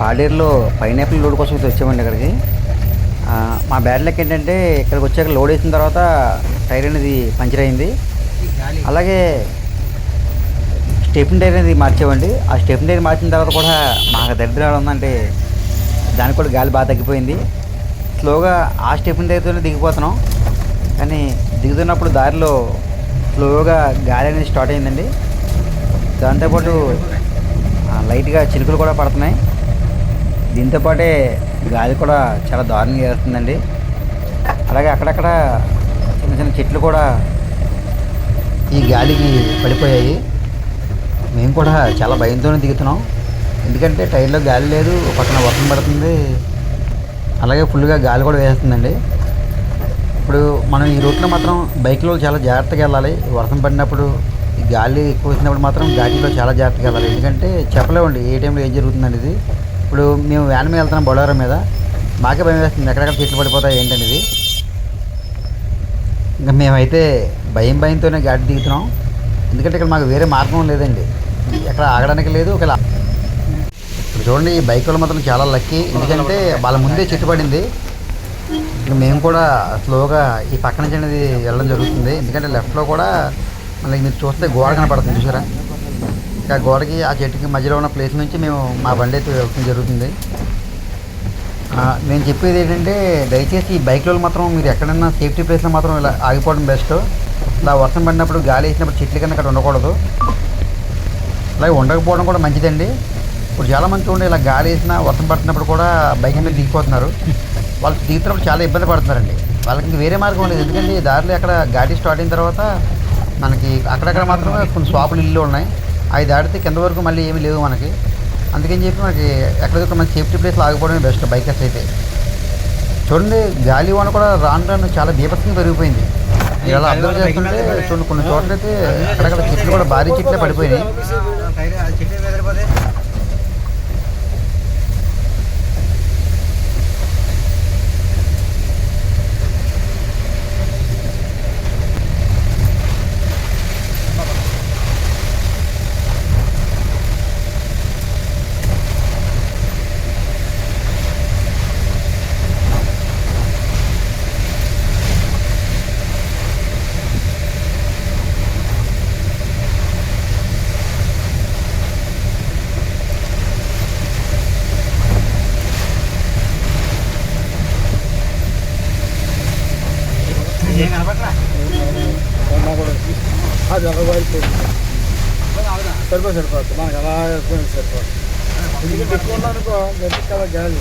పాడేరులో pineapple load కోసం అయితే వచ్చామండి ఇక్కడికి మా బ్యాడ్ లెక్క ఏంటంటే ఇక్కడికి వచ్చాక లోడ్ వేసిన తర్వాత టైర్ అనేది పంచర్ అయింది. అలాగే స్టెప్ని టైర్ అనేది మార్చామండి. ఆ స్టెప్ని టైర్ మార్చిన తర్వాత కూడా మాకు దరిద్రాలు ఉందంటే దానికి కూడా గాలి బాగా తగ్గిపోయింది. స్లోగా ఆ స్టెప్ని టైర్తోనే దిగిపోతున్నాం. కానీ దిగుతున్నప్పుడు దారిలో స్లోగా గాలి అనేది స్టార్ట్ అయిందండి. దాంతోపాటు లైట్గా చినుకులు కూడా పడుతున్నాయి. దీంతోపాటే గాలి కూడా చాలా దారుణంగా వేస్తుందండి అలాగే అక్కడక్కడ చిన్న చిన్న చెట్లు కూడా ఈ గాలికి పడిపోయాయి. మేము కూడా చాలా భయంతోనే దిగుతున్నాం. ఎందుకంటే టైర్లో గాలి లేదు పక్కన వర్షం పడుతుంది. అలాగే ఫుల్గా గాలి కూడా వేస్తుందండి. ఇప్పుడు మనం ఈ రూట్లో మాత్రం బైక్లో చాలా జాగ్రత్తగా వెళ్ళాలి. వర్షం పడినప్పుడు గాలి ఎక్కువ వచ్చినప్పుడు మాత్రం ఘాటీలో చాలా జాగ్రత్తగా వెళ్ళాలి. ఎందుకంటే చెప్పలేమండి ఏ టైంలో ఏం జరుగుతుంది అనేది ఇప్పుడు మేము వ్యాన్ మీద వెళ్తున్నాం బొడారం మీద. మాకే భయం వేస్తుంది ఎక్కడెక్కడ చెట్లు పడిపోతాయి ఏంటనేది. ఇంకా మేమైతే భయం భయంతోనే గాడి దిగుతున్నాం. ఎందుకంటే ఇక్కడ మాకు వేరే మార్గం లేదండి. ఎక్కడ ఆగడానికి లేదు ఒకవేళ ఇప్పుడు చూడండి ఈ బైక్ వాళ్ళు మాత్రం చాలా లక్కీ. ఎందుకంటే వాళ్ళ ముందే చెట్టు పడింది. ఇంకా మేము కూడా స్లోగా ఈ పక్క నుంచి అనేది వెళ్ళడం జరుగుతుంది. ఎందుకంటే లెఫ్ట్లో కూడా మళ్ళీ మీరు చూస్తే గోడ కనపడుతుంది చూసారా? ఇంకా గోడకి ఆ చెట్టుకి మధ్యలో ఉన్న ప్లేస్ నుంచి మేము మా బండి అయితే వెళ్ళడం జరుగుతుంది. నేను చెప్పేది ఏంటంటే దయచేసి ఈ బైక్లో మాత్రం మీరు ఎక్కడైనా సేఫ్టీ ప్లేస్లో మాత్రం ఇలా ఆగిపోవడం బెస్ట్ ఇలా వర్షం పడినప్పుడు గాలి వేసినప్పుడు చెట్ల కన్నా అక్కడ ఉండకూడదు. అలాగే ఉండకపోవడం కూడా మంచిదండి. ఇప్పుడు చాలామంది చూడండి ఇలా గాలి వేసినా వర్షం పడుతున్నప్పుడు కూడా బైక్ మీద దిగిపోతున్నారు. వాళ్ళు దిగుతున్నప్పుడు చాలా ఇబ్బంది పడుతున్నారండి. వాళ్ళకి వేరే మార్గం లేదు. ఎందుకంటే దారిలో అక్కడ గాడి స్టార్ట్ అయిన తర్వాత మనకి అక్కడక్కడ మాత్రమే కొన్ని షాపులు ఇల్లు ఉన్నాయి. అవి దాటితే కింద వరకు మళ్ళీ ఏమీ లేవు మనకి. అందుకని చెప్పి మనకి ఎక్కడికక్కడ మన సేఫ్టీ ప్లేస్లో ఆగిపోవడమే బెస్ట్ బైకర్స్ అయితే. చూడండి గాలి వాన కూడా రాను రాను చాలా బీభత్సంగా పెరిగిపోయింది. అలా అబ్జర్వ్ చేస్తుంటే చూడండి కొన్ని చోట్ల అయితే అక్కడక్కడ చెట్లు కూడా భారీ చెట్లే పడిపోయినాయి. అది అలా పడిపోయింది సరిపోయి సరిపోతుంది మనకి అలా వేసుకొని సరిపోతుంది ఎందుకంటే ఎక్కువ ఉన్నానుకో గట్టి కదా గాలి.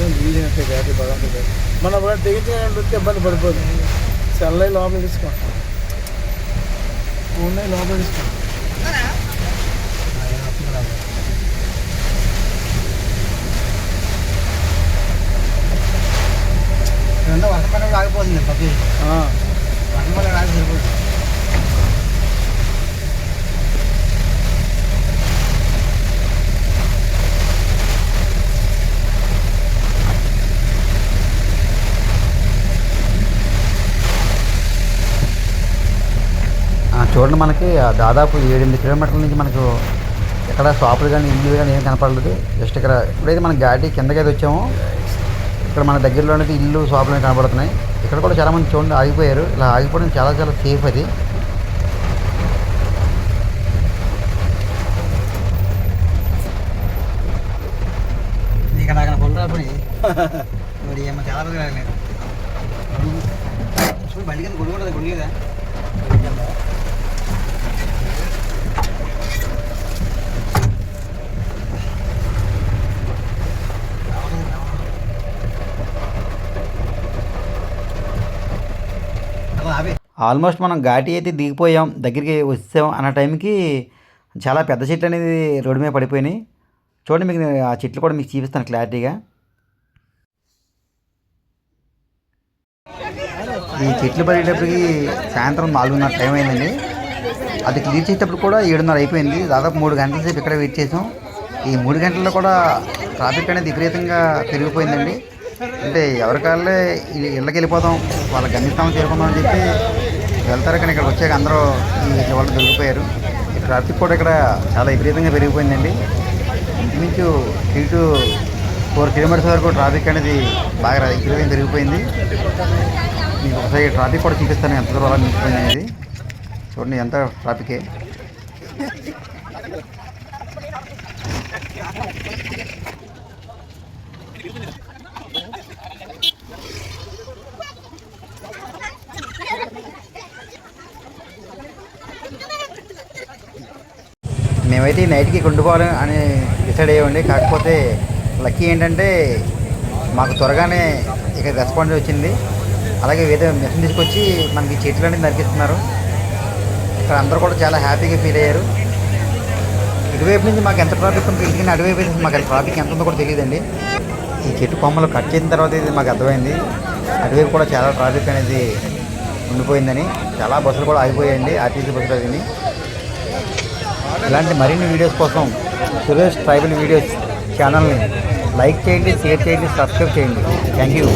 ఏం వీలైనట్టే గాలి బాగా మనం కూడా దిగితే ఇబ్బంది పడిపోతుంది సెల్లై లోపల తీసుకోండి ఉన్నాయి లోపల తీసుకోండి ఆగిపోతుంది ఆ, వర్షం పడిన రాగి సరిపోతుంది చూడండి మనకి ఆ దాదాపు ఏడెనిమిది కిలోమీటర్ల నుంచి మనకు ఎక్కడ షాపులు కానీ ఇల్లు కానీ ఏం కనపడలేదు. జస్ట్ ఇక్కడ ఇప్పుడైతే మన గాడి కిందకి అయితే వచ్చామో. ఇక్కడ మన దగ్గరలో అనేది ఇల్లు షాపులు కనబడుతున్నాయి. ఇక్కడ కూడా చాలామంది చూడండి ఆగిపోయారు. ఇలా ఆగిపోవడం చాలా చాలా సేఫ్ అది. ఇక్కడ అక్కడ మరి ఏమో చాలా రోజులు చూడు బండి కింద గుడి కూడా గుడి లేదా ఆల్మోస్ట్ మనం ఘాటి అయితే దిగిపోయాం దగ్గరికి వచ్చాం అన్న టైంకి చాలా పెద్ద చెట్లు అనేది రోడ్డు మీద పడిపోయినాయి. చూడండి మీకు నేను ఆ చెట్లు కూడా మీకు చూపిస్తాను క్లారిటీగా. ఈ చెట్లు పడేటప్పటికి సాయంత్రం నాలుగున్నర టైం అయిందండి. అది క్లియర్ చేసేటప్పుడు కూడా ఏడున్నర అయిపోయింది. దాదాపు మూడు గంటల సేపు ఇక్కడ వెయిట్ చేసాం. ఈ మూడు గంటల్లో కూడా ట్రాఫిక్ అనేది విపరీతంగా పెరిగిపోయిందండి. అంటే ఎవరికాళ్ళే కాళ్ళే ఇళ్ళకి వెళ్ళిపోదాం వాళ్ళ గమ్యస్థానం చేరుకుందాం అని చెప్పి వెళ్తారు. కానీ ఇక్కడికి వచ్చాక అందరూ ఈ వాళ్ళు దొరికిపోయారు. ట్రాఫిక్ కూడా ఇక్కడ చాలా విపరీతంగా పెరిగిపోయిందండి. ఇంచుమించు త్రీ టు ఫోర్ కిలోమీటర్స్ వరకు ట్రాఫిక్ అనేది బాగా విపరీతంగా పెరిగిపోయింది. మీకు ఒకసారి ట్రాఫిక్ కూడా చూపిస్తాను ఎంత దూరం అలా నిలిచిపోయింది అనేది. చూడండి ఎంత ట్రాఫికే. మేమైతే నైట్కి కొండుకోవాలి అని డిసైడ్ అయ్యామండి. కాకపోతే లక్కీ ఏంటంటే మాకు త్వరగానే ఇక్కడ రెస్పాండ్ వచ్చింది. అలాగే ఏదో మెషిన్ తీసుకొచ్చి మనకి చెట్లు అనేది నరికిస్తున్నారు. ఇక్కడ అందరూ కూడా చాలా హ్యాపీగా ఫీల్ అయ్యారు. ఇటువైపు నుంచి మాకు ఎంత ట్రాఫిక్ ఉందో ఇంటికి అటువైపు నుంచి మాకు ట్రాఫిక్ ఎంత ఉందో కూడా తెలియదండి. ఈ చెట్టు కొమ్మలు కట్ చేసిన తర్వాత ఇది మాకు అర్థమైంది. అటువైపు కూడా చాలా ట్రాఫిక్ అనేది ఉండిపోయిందని. చాలా బస్సులు కూడా ఆగిపోయాయండి ఆర్టీసీ బస్సులు అవి. ఇలాంటి మరిన్ని వీడియోస్ కోసం సురేష్ ట్రైబల్ వీడియోస్ ఛానల్ని లైక్ చేయండి షేర్ చేయండి సబ్స్క్రైబ్ చేయండి. Thank you.